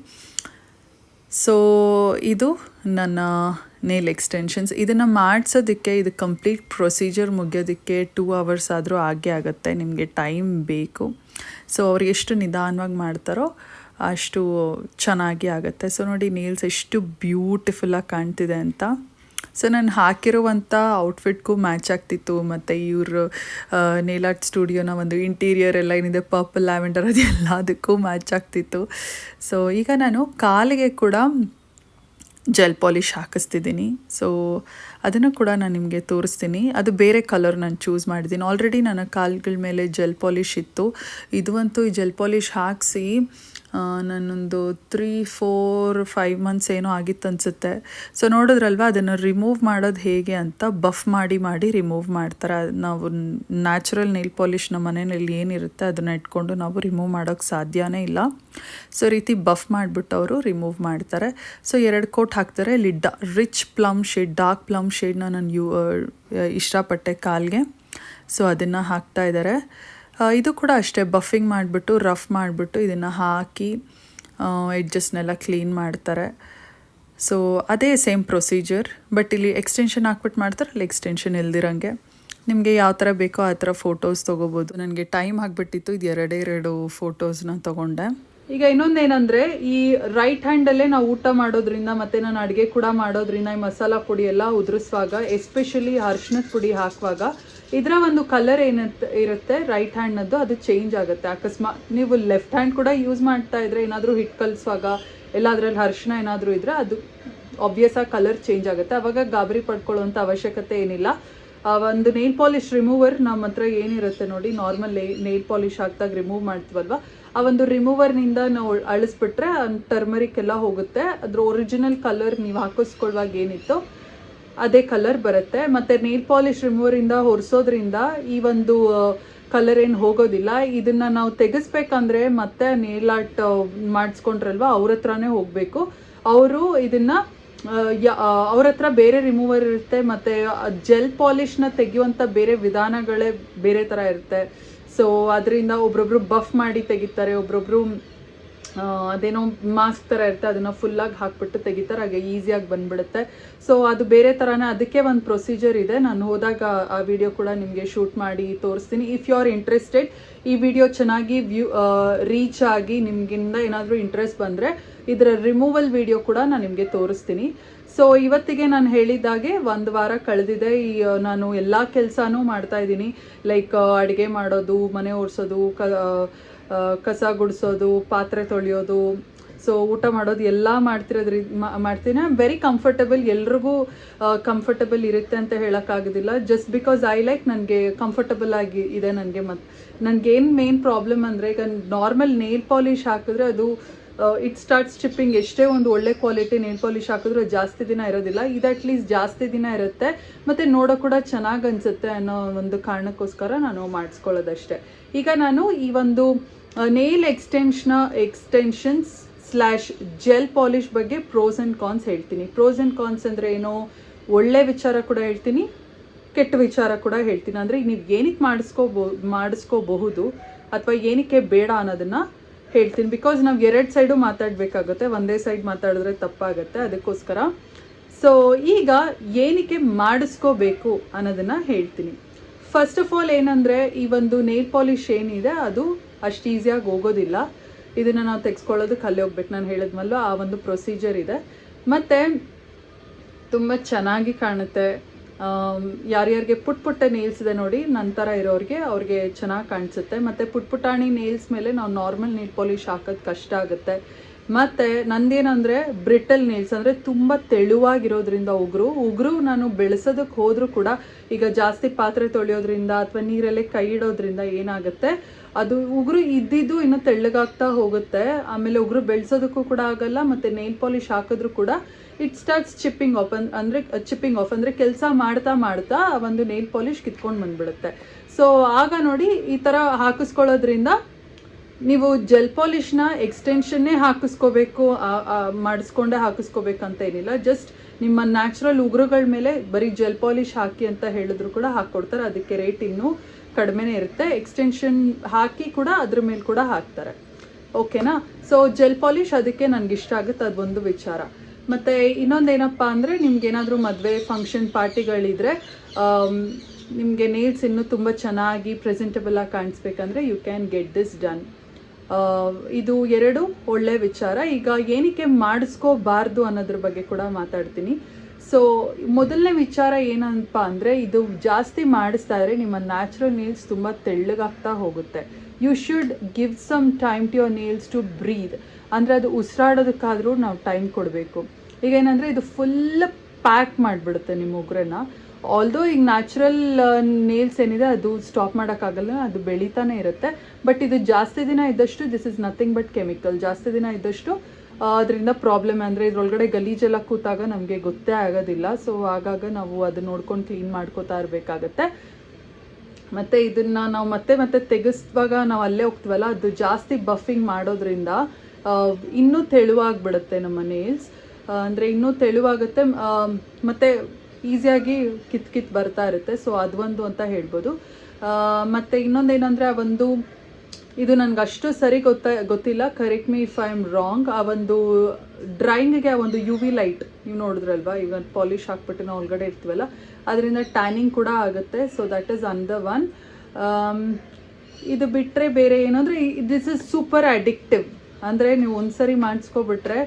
so ಇದು ನನ್ನ ನೇಲ್ ಎಕ್ಸ್ಟೆನ್ಷನ್ಸ್ ಇದನ್ನು ಮಾಡಿಸೋದಕ್ಕೆ, ಇದು ಕಂಪ್ಲೀಟ್ ಪ್ರೊಸೀಜರ್ ಮುಗಿಯೋದಕ್ಕೆ ಟೂ ಅವರ್ಸ್ ಆದರೂ ಆಗೇ ಆಗುತ್ತೆ. ನಿಮಗೆ ಟೈಮ್ ಬೇಕು. ಸೊ ಅವ್ರು ಎಷ್ಟು ನಿಧಾನವಾಗಿ ಮಾಡ್ತಾರೋ ಅಷ್ಟು ಚೆನ್ನಾಗಿ ಆಗುತ್ತೆ. ಸೊ ನೋಡಿ ನೇಲ್ಸ್ ಎಷ್ಟು ಬ್ಯೂಟಿಫುಲ್ಲಾಗಿ ಕಾಣ್ತಿದೆ ಅಂತ. ಸೊ ನಾನು ಹಾಕಿರುವಂಥ ಔಟ್ಫಿಟ್ಗೂ ಮ್ಯಾಚ್ ಆಗ್ತಿತ್ತು. ಮತ್ತು ಇವರು ನೇಲ್ ಸ್ಟುಡಿಯೋನ ಒಂದು ಇಂಟೀರಿಯರ್ ಎಲ್ಲ ಏನಿದೆ ಪರ್ಪಲ್ ಲ್ಯಾವೆಂಡರ್ ಅದು ಎಲ್ಲದಕ್ಕೂ ಮ್ಯಾಚ್ ಆಗ್ತಿತ್ತು. ಸೊ ಈಗ ನಾನು ಕಾಲಿಗೆ ಕೂಡ ಜೆಲ್ ಪಾಲಿಷ್ ಹಾಕಿಸ್ತಿದ್ದೀನಿ. ಸೊ ಅದನ್ನು ಕೂಡ ನಾನು ನಿಮಗೆ ತೋರಿಸ್ತೀನಿ. ಅದು ಬೇರೆ ಕಲರ್ ನಾನು ಚೂಸ್ ಮಾಡಿದ್ದೀನಿ. ಆಲ್ರೆಡಿ ನನ್ನ ಕಾಲ್ಗಳ ಮೇಲೆ ಜೆಲ್ ಪಾಲಿಷ್ ಇತ್ತು. ಇದು ಅಂತೂ ಈ ಜೆಲ್ ಪಾಲಿಷ್ ಹಾಕಿಸಿ ನಾನೊಂದು ತ್ರೀ ಫೋರ್ ಫೈವ್ ಮಂತ್ಸ್ ಏನೋ ಆಗಿತ್ತು ಅನಿಸುತ್ತೆ. ಸೊ ನೋಡಿದ್ರಲ್ವ, ಅದನ್ನು ರಿಮೂವ್ ಮಾಡೋದು ಹೇಗೆ ಅಂತ ಬಫ್ ಮಾಡಿ ಮಾಡಿ ರಿಮೂವ್ ಮಾಡ್ತಾರೆ. ನಾವು ನ್ಯಾಚುರಲ್ ನೈಲ್ ಪಾಲಿಷ್ ನಮ್ಮ ಮನೆಯಲ್ಲಿ ಏನಿರುತ್ತೆ ಅದನ್ನು ಇಟ್ಕೊಂಡು ನಾವು ರಿಮೂವ್ ಮಾಡೋಕ್ಕೆ ಸಾಧ್ಯನೇ ಇಲ್ಲ. ಸೊ ರೀತಿ ಬಫ್ ಮಾಡಿಬಿಟ್ಟು ಅವರು ರಿಮೂವ್ ಮಾಡ್ತಾರೆ. ಸೊ ಎರಡು ಕೋಟ್ ಹಾಕ್ತಾರೆ ಇಲ್ಲಿ the rich plum shade dark plum ಶೇಡ್ನ ನಾನು ಯೂ ಇಷ್ಟಪಟ್ಟೆ ಕಾಲ್ಗೆ. ಸೊ ಅದನ್ನು ಹಾಕ್ತಾ ಇದ್ದಾರೆ ಇದು ಕೂಡ ಅಷ್ಟೇ ಬಫಿಂಗ್ ಮಾಡಿಬಿಟ್ಟು ರಫ್ ಮಾಡಿಬಿಟ್ಟು ಇದನ್ನು ಹಾಕಿ ಎಡ್ಜಸ್ನೆಲ್ಲ ಕ್ಲೀನ್ ಮಾಡ್ತಾರೆ. ಸೊ ಅದೇ ಸೇಮ್ ಪ್ರೊಸೀಜರ್ ಬಟ್ ಇಲ್ಲಿ ಎಕ್ಸ್ಟೆನ್ಷನ್ ಹಾಕ್ಬಿಟ್ಟು ಮಾಡ್ತಾರೆ, ಅಲ್ಲಿ ಎಕ್ಸ್ಟೆನ್ಷನ್ ಇಲ್ದಿರಂಗೆ. ನಿಮಗೆ ಯಾವ ಥರ ಬೇಕೋ ಆ ಥರ ಫೋಟೋಸ್ ತೊಗೋಬೋದು. ನನಗೆ ಟೈಮ್ ಆಗಿಬಿಟ್ಟಿತ್ತು, ಇದು ಎರಡೇ ಎರಡು ಫೋಟೋಸ್ನ ತೊಗೊಂಡೆ. ಈಗ ಇನ್ನೊಂದೇನಂದ್ರೆ, ಈ ರೈಟ್ ಹ್ಯಾಂಡಲ್ಲೇ ನಾವು ಊಟ ಮಾಡೋದ್ರಿಂದ ಮತ್ತು ನಾನು ಅಡುಗೆ ಕೂಡ ಮಾಡೋದ್ರಿಂದ ಈ ಮಸಾಲ ಪುಡಿ ಎಲ್ಲ ಉದುರಿಸುವಾಗ ಎಸ್ಪೆಷಲಿ ಅರ್ಶಿನದ ಪುಡಿ ಹಾಕುವಾಗ ಇದರ ಒಂದು ಕಲರ್ ಏನಂತ ಇರುತ್ತೆ ರೈಟ್ ಹ್ಯಾಂಡ್ನದ್ದು ಅದು ಚೇಂಜ್ ಆಗುತ್ತೆ. ಅಕಸ್ಮಾತ್ ನೀವು ಲೆಫ್ಟ್ ಹ್ಯಾಂಡ್ ಕೂಡ ಯೂಸ್ ಮಾಡ್ತಾ ಇದ್ರೆ ಏನಾದರೂ ಹಿಟ್ಟು ಕಲಿಸುವಾಗ ಎಲ್ಲಾದ್ರಲ್ಲಿ ಅರ್ಶಿನ ಏನಾದರೂ ಇದ್ರೆ ಅದು ಆಬ್ವಿಯಸ್ ಆಗಿ ಕಲರ್ ಚೇಂಜ್ ಆಗುತ್ತೆ. ಅವಾಗ ಗಾಬರಿ ಪಡ್ಕೊಳ್ಳುವಂಥ ಅವಶ್ಯಕತೆ ಏನಿಲ್ಲ. ಒಂದು ನೇಲ್ ಪಾಲಿಶ್ ರಿಮೂವರ್ ನಮ್ಮ ಹತ್ರ ಏನಿರುತ್ತೆ ನೋಡಿ ನಾರ್ಮಲ್ ನೇಲ್ ಪಾಲಿಶ್ ಹಾಕ್ದಾಗ ರಿಮೂವ್ ಮಾಡ್ತೀವಲ್ವ? ಆ ಒಂದು ರಿಮೂವರ್ನಿಂದ ನಾವು ಅಳಿಸ್ಬಿಟ್ರೆ ಟರ್ಮರಿಕ್ ಎಲ್ಲ ಹೋಗುತ್ತೆ. ಅದ್ರ ಒರಿಜಿನಲ್ ಕಲರ್ ನೀವು ಹಾಕಿಸ್ಕೊಳ್ಳುವಾಗ ಏನಿತ್ತು ಅದೇ ಕಲರ್ ಬರುತ್ತೆ. ಮತ್ತು ನೇಲ್ ಪಾಲಿಶ್ ರಿಮೂವರಿಂದ ಹೊರಿಸೋದ್ರಿಂದ ಈ ಒಂದು ಕಲರ್ ಏನು ಹೋಗೋದಿಲ್ಲ. ಇದನ್ನ ನಾವು ತೆಗೆಸ್ಬೇಕಂದ್ರೆ ಮತ್ತೆ ನೇಲ್ ಆರ್ಟ್ ಮಾಡಿಸ್ಕೊಂಡ್ರಲ್ವ ಅವ್ರ ಹತ್ರನೇ ಹೋಗಬೇಕು. ಅವರು ಇದನ್ನ ಅವ್ರ ಹತ್ರ ಬೇರೆ ರಿಮೂವರ್ ಇರುತ್ತೆ ಮತ್ತೆ ಜೆಲ್ ಪಾಲಿಶ್ನ ತೆಗೆಯುವಂಥ ಬೇರೆ ವಿಧಾನಗಳೇ ಬೇರೆ ಥರ ಇರುತ್ತೆ. ಸೊ ಅದರಿಂದ ಒಬ್ರೊಬ್ರು ಬಫ್ ಮಾಡಿ ತೆಗಿತಾರೆ ಒಬ್ರೊಬ್ರು ಆ, ಅದೇನೋ ಮಾಸ್ಕ್ ಥರ ಇರುತ್ತೆ, ಅದನ್ನು ಫುಲ್ಲಾಗಿ ಹಾಕ್ಬಿಟ್ಟು ತೆಗಿತಾರೆ, ಹಾಗೆ ಈಸಿಯಾಗಿ ಬಂದ್ಬಿಡುತ್ತೆ. ಸೊ ಅದು ಬೇರೆ ಥರನೇ ಅದಕ್ಕೆ ಒಂದು ಪ್ರೊಸೀಜರ್ ಇದೆ. ನಾನು ಹೋದಾಗ ಆ ವಿಡಿಯೋ ಕೂಡ ನಿಮಗೆ ಶೂಟ್ ಮಾಡಿ ತೋರಿಸ್ತೀನಿ. ಇಫ್ ಯು ಆರ್ ಇಂಟ್ರೆಸ್ಟೆಡ್ ಈ ವಿಡಿಯೋ ಚೆನ್ನಾಗಿ ವ್ಯೂ ರೀಚ್ ಆಗಿ ನಿಮಗಿಂದ ಏನಾದರೂ ಇಂಟ್ರೆಸ್ಟ್ ಬಂದರೆ, ಇದರ ರಿಮೂವಲ್ ವಿಡಿಯೋ ಕೂಡ ನಾನು ನಿಮಗೆ ತೋರಿಸ್ತೀನಿ. ಸೊ ಇವತ್ತಿಗೆ ನಾನು ಹೇಳಿದಾಗೆ ಒಂದು ವಾರ ಕಳೆದಿದೆ. ಈ ನಾನು ಎಲ್ಲ ಕೆಲಸನೂ ಮಾಡ್ತಾ ಇದ್ದೀನಿ. ಲೈಕ್ ಅಡುಗೆ ಮಾಡೋದು, ಮನೆ ಓಡಿಸೋದು ಕಸ ಗುಡಿಸೋದು, ಪಾತ್ರೆ ತೊಳೆಯೋದು ಸೊ ಊಟ ಮಾಡೋದು ಎಲ್ಲ ಮಾಡ್ತಿರೋದ್ರಿ ಮಾಡ್ತೀನಿ. ವೆರಿ ಕಂಫರ್ಟಬಲ್ ಎಲ್ರಿಗೂ ಕಂಫರ್ಟಬಲ್ ಇರುತ್ತೆ ಅಂತ ಹೇಳೋಕ್ಕಾಗೋದಿಲ್ಲ ಜಸ್ಟ್ ಬಿಕಾಸ್ ಐ ಲೈಕ್ ನನಗೆ ಕಂಫರ್ಟಬಲ್ ಆಗಿ ಇದೆ ನನಗೆ ಮತ್ತು ನನಗೇನು ಮೇನ್ ಪ್ರಾಬ್ಲಮ್ ಅಂದರೆ ಈಗ ನಾರ್ಮಲ್ ನೇಲ್ ಪಾಲಿಷ್ ಹಾಕಿದ್ರೆ ಅದು ಇಟ್ ಸ್ಟಾರ್ಟ್ ಸ್ಟಿಪ್ಪಿಂಗ್ ಎಷ್ಟೇ ಒಂದು ಒಳ್ಳೆ ಕ್ವಾಲಿಟಿ ನೇಲ್ ಪಾಲಿಶ್ ಹಾಕಿದ್ರು ಜಾಸ್ತಿ ದಿನ ಇರೋದಿಲ್ಲ. ಇದು ಅಟ್ಲೀಸ್ಟ್ ಜಾಸ್ತಿ ದಿನ ಇರುತ್ತೆ. ಮತ್ತು ನೋಡೋ ಕೂಡ ಚೆನ್ನಾಗಿ ಅನಿಸುತ್ತೆ ಅನ್ನೋ ಒಂದು ಕಾರಣಕ್ಕೋಸ್ಕರ ನಾನು ಮಾಡಿಸ್ಕೊಳ್ಳೋದಷ್ಟೇ. ಈಗ ನಾನು ಈ ಒಂದು nail extension extensions slash gel polish ಬಗ್ಗೆ ಪ್ರೋಸ್ ಆ್ಯಂಡ್ ಕಾನ್ಸ್ ಹೇಳ್ತೀನಿ. ಪ್ರೋಸ್ ಆ್ಯಂಡ್ ಕಾನ್ಸ್ ಅಂದರೆ ಏನೋ? ಒಳ್ಳೆ ವಿಚಾರ ಕೂಡ ಹೇಳ್ತೀನಿ, ಕೆಟ್ಟ ವಿಚಾರ ಕೂಡ ಹೇಳ್ತೀನಿ. ಅಂದರೆ ನೀವು ಏನಕ್ಕೆ ಮಾಡಿಸ್ಕೋಬೋ ಮಾಡಿಸ್ಕೋಬಹುದು ಅಥವಾ ಏನಕ್ಕೆ ಬೇಡ ಅನ್ನೋದನ್ನು ಹೇಳ್ತೀನಿ. ಬಿಕಾಸ್ ನಾವು ಎರಡು ಸೈಡು ಮಾತಾಡಬೇಕಾಗುತ್ತೆ, ಒಂದೇ ಸೈಡ್ ಮಾತಾಡಿದ್ರೆ ತಪ್ಪಾಗುತ್ತೆ, ಅದಕ್ಕೋಸ್ಕರ. ಸೊ ಈಗ ಏನಕ್ಕೆ ಮಾಡಿಸ್ಕೋಬೇಕು ಅನ್ನೋದನ್ನು ಹೇಳ್ತೀನಿ. ಫಸ್ಟ್ ಆಫ್ ಆಲ್ ಏನಂದರೆ, ಈ ಒಂದು ನೇಲ್ ಪಾಲಿಷ್ ಏನಿದೆ, ಅದು ಅಷ್ಟು ಈಸಿಯಾಗಿ ಹೋಗೋದಿಲ್ಲ. ಇದನ್ನು ನಾವು ತೆಗೆಸ್ಕೊಳ್ಳೋದಕ್ಕೆ ಅಲ್ಲಿ ಹೋಗ್ಬೇಕು. ನಾನು ಹೇಳಿದ್ಮಲ್ವ ಆ ಒಂದು ಪ್ರೊಸೀಜರ್ ಇದೆ. ಮತ್ತು, ತುಂಬ ಚೆನ್ನಾಗಿ ಕಾಣುತ್ತೆ. ಯಾರ್ಯಾರಿಗೆ ಪುಟ್ ಪುಟ್ಟ ನೇಲ್ಸ್ ಇದೆ ನೋಡಿ ನಂತರ ಇರೋರಿಗೆ ಅವ್ರಿಗೆ ಚೆನ್ನಾಗಿ ಕಾಣಿಸುತ್ತೆ. ಮತ್ತು ಪುಟ್ ಪುಟಾಣಿ ನೇಲ್ಸ್ ಮೇಲೆ ನಾವು ನಾರ್ಮಲ್ ನೇಲ್ ಪಾಲಿಶ್ ಹಾಕೋದು ಕಷ್ಟ ಆಗುತ್ತೆ. ಮತ್ತು ನಂದೇನಂದರೆ ಬ್ರಿಟಲ್ ನೇಲ್ಸ್ ಅಂದರೆ ತುಂಬ ತೆಳುವಾಗಿರೋದ್ರಿಂದ ಉಗುರು. ಉಗುರು ನಾನು ಬೆಳೆಸೋದಕ್ಕೆ ಹೋದರೂ ಕೂಡ ಈಗ ಜಾಸ್ತಿ ಪಾತ್ರೆ ತೊಳೆಯೋದ್ರಿಂದ ಅಥವಾ ನೀರಲ್ಲೇ ಕೈ ಇಡೋದ್ರಿಂದ ಏನಾಗುತ್ತೆ, ಅದು ಉಗುರು ಇದ್ದಿದ್ದು ಇನ್ನೂ ತೆಳ್ಳಗಾಗ್ತಾ ಹೋಗುತ್ತೆ. ಆಮೇಲೆ ಉಗುರು ಬೆಳೆಸೋದಕ್ಕೂ ಕೂಡ ಆಗಲ್ಲ, ಮತ್ತು ನೇಲ್ ಪಾಲಿಶ್ ಹಾಕಿದ್ರು ಕೂಡ ಇಟ್ ಸ್ಟಾರ್ಟ್ಸ್ ಚಿಪ್ಪಿಂಗ್ ಆಫ್ ಅಂದ್ರೆ ಚಿಪ್ಪಿಂಗ್ ಆಫ್ ಅಂದರೆ ಕೆಲಸ ಮಾಡ್ತಾ ಮಾಡ್ತಾ ಒಂದು ನೇಲ್ ಪಾಲಿಶ್ ಕಿತ್ಕೊಂಡು ಬಂದ್ಬಿಡುತ್ತೆ. ಸೊ ಆಗ ನೋಡಿ ಈ ಥರ ಹಾಕಿಸ್ಕೊಳ್ಳೋದ್ರಿಂದ ನೀವು ಜೆಲ್ ಪಾಲಿಶ್ನ ಎಕ್ಸ್ಟೆನ್ಷನ್ನೇ ಹಾಕಿಸ್ಕೋಬೇಕು ಮಾಡಿಸ್ಕೊಂಡೇ ಹಾಕಿಸ್ಕೋಬೇಕಂತ ಏನಿಲ್ಲ. ಜಸ್ಟ್ ನಿಮ್ಮ ನ್ಯಾಚುರಲ್ ಉಗುರುಗಳ ಮೇಲೆ ಬರೀ ಜೆಲ್ ಪಾಲಿಶ್ ಹಾಕಿ ಅಂತ ಹೇಳಿದ್ರು ಕೂಡ ಹಾಕ್ಕೊಡ್ತಾರೆ ಅದಕ್ಕೆ ರೇಟ್ ಇನ್ನೂ ಕಡಿಮೆನೇ ಇರುತ್ತೆ. ಎಕ್ಸ್ಟೆನ್ಷನ್ ಹಾಕಿ ಕೂಡ ಅದ್ರ ಮೇಲೆ ಕೂಡ ಹಾಕ್ತಾರೆ. ಓಕೆನಾ ಸೊ ಜೆಲ್ ಪಾಲಿಶ್ ಅದಕ್ಕೆ ನನಗೆ ಇಷ್ಟ ಆಗುತ್ತೆ. ಅದೊಂದು ವಿಚಾರ. ಮತ್ತು ಇನ್ನೊಂದೇನಪ್ಪ ಅಂದರೆ ನಿಮ್ಗೆ ಏನಾದರೂ ಮದುವೆ ಫಂಕ್ಷನ್ ಪಾರ್ಟಿಗಳಿದ್ರೆ ನಿಮಗೆ ನೇಲ್ಸ್ ಇನ್ನೂ ತುಂಬ ಚೆನ್ನಾಗಿ ಪ್ರೆಸೆಂಟಬಲ್ ಆಗಿ ಕಾಣಿಸ್ಬೇಕಂದ್ರೆ you can get this done ಇದು ಎರಡು ಒಳ್ಳೆ ವಿಚಾರ. ಈಗ ಏನಕ್ಕೆ ಮಾಡಿಸ್ಕೋಬಾರ್ದು ಅನ್ನೋದ್ರ ಬಗ್ಗೆ ಕೂಡ ಮಾತಾಡ್ತೀನಿ. ಸೊ ಮೊದಲನೇ ವಿಚಾರ ಏನಪ್ಪ ಅಂದರೆ, ಇದು ಜಾಸ್ತಿ ಮಾಡಿಸ್ತಾ ಇದ್ರೆ ನಿಮ್ಮ ನ್ಯಾಚುರಲ್ ನೇಲ್ಸ್ ತುಂಬ ತೆಳ್ಳಗಾಗ್ತಾ ಹೋಗುತ್ತೆ. You should give some time to your nails to breathe ಅಂದರೆ ಅದು ಉಸಿರಾಡೋದಕ್ಕಾದರೂ ನಾವು ಟೈಮ್ ಕೊಡಬೇಕು. ಈಗ ಏನಂದರೆ, ಇದು ಫುಲ್ ಪ್ಯಾಕ್ ಮಾಡಿಬಿಡುತ್ತೆ ನಿಮ್ಮ ಉಗ್ರನ್ನ ಆಲ್ದೋ ಈಗ ನ್ಯಾಚುರಲ್ ನೇಲ್ಸ್ ಏನಿದೆ ಅದು ಸ್ಟಾಪ್ ಮಾಡೋಕ್ಕಾಗಲ್ಲ ಅದು ಬೆಳೀತಾನೆ ಇರುತ್ತೆ. ಬಟ್ ಇದು ಜಾಸ್ತಿ ದಿನ ಇದ್ದಷ್ಟು this is nothing but chemical ಜಾಸ್ತಿ ದಿನ ಇದ್ದಷ್ಟು ಅದರಿಂದ ಪ್ರಾಬ್ಲಮ್ ಅಂದರೆ ಇದರೊಳಗಡೆ ಗಲೀಜೆಲ್ಲ ಕೂತಾಗ ನಮಗೆ ಗೊತ್ತೇ ಆಗೋದಿಲ್ಲ. ಸೊ ಆಗಾಗ ನಾವು ಅದು ನೋಡ್ಕೊಂಡು ಕ್ಲೀನ್ ಮಾಡ್ಕೋತಾ ಇರಬೇಕಾಗತ್ತೆ. ಮತ್ತು ಇದನ್ನು ನಾವು ಮತ್ತೆ ಮತ್ತೆ ತೆಗೆಸುವಾಗ ನಾವು ಅಲ್ಲೇ ಹೋಗ್ತೀವಲ್ಲ ಅದು ಜಾಸ್ತಿ ಬಫಿಂಗ್ ಮಾಡೋದ್ರಿಂದ ಆ, ಇನ್ನೂ ತೆಳುವಾಗ್ಬಿಡುತ್ತೆ ನಮ್ಮ ನೇಲ್ಸ್ ಅಂದರೆ ಇನ್ನೂ ತೆಳುವಾಗುತ್ತೆ. ಮತ್ತು ಮತ್ತೆ ಈಸಿಯಾಗಿ ಕಿತ್ ಕಿತ್ ಬರ್ತಾ ಇರುತ್ತೆ. ಸೊ ಅದೊಂದು ಅಂತ ಹೇಳ್ಬೋದು. ಮತ್ತು ಮತ್ತೆ ಇನ್ನೊಂದೇನಂದರೆ, ಆ ಒಂದು, ಇದು ನನಗೆ ಅಷ್ಟು ಸರಿ ಗೊತ್ತ, ಗೊತ್ತಿಲ್ಲ. Correct me if I am wrong ಆ ಒಂದು ಡ್ರಾಯಿಂಗಿಗೆ ಆ ಒಂದು ಯು ವಿ ಲೈಟ್ ನೀವು ನೋಡಿದ್ರಲ್ವಾ? ಈಗ ಪಾಲಿಶ್ ಹಾಕ್ಬಿಟ್ಟು ನಾವು ಒಳಗಡೆ ಇರ್ತೀವಲ್ಲ? ಅದರಿಂದ ಟ್ಯಾನಿಂಗ್ ಕೂಡ ಆಗುತ್ತೆ. So that is on the one ಇದು ಬಿಟ್ಟರೆ ಬೇರೆ ಏನು ಅಂದರೆ ದಿಸ್ ಇಸ್ ಸೂಪರ್ ಅಡಿಕ್ಟಿವ್ ಅಂದರೆ ನೀವು ಒಂದ್ಸರಿ ಮಾಡಿಸ್ಕೊಬಿಟ್ರೆ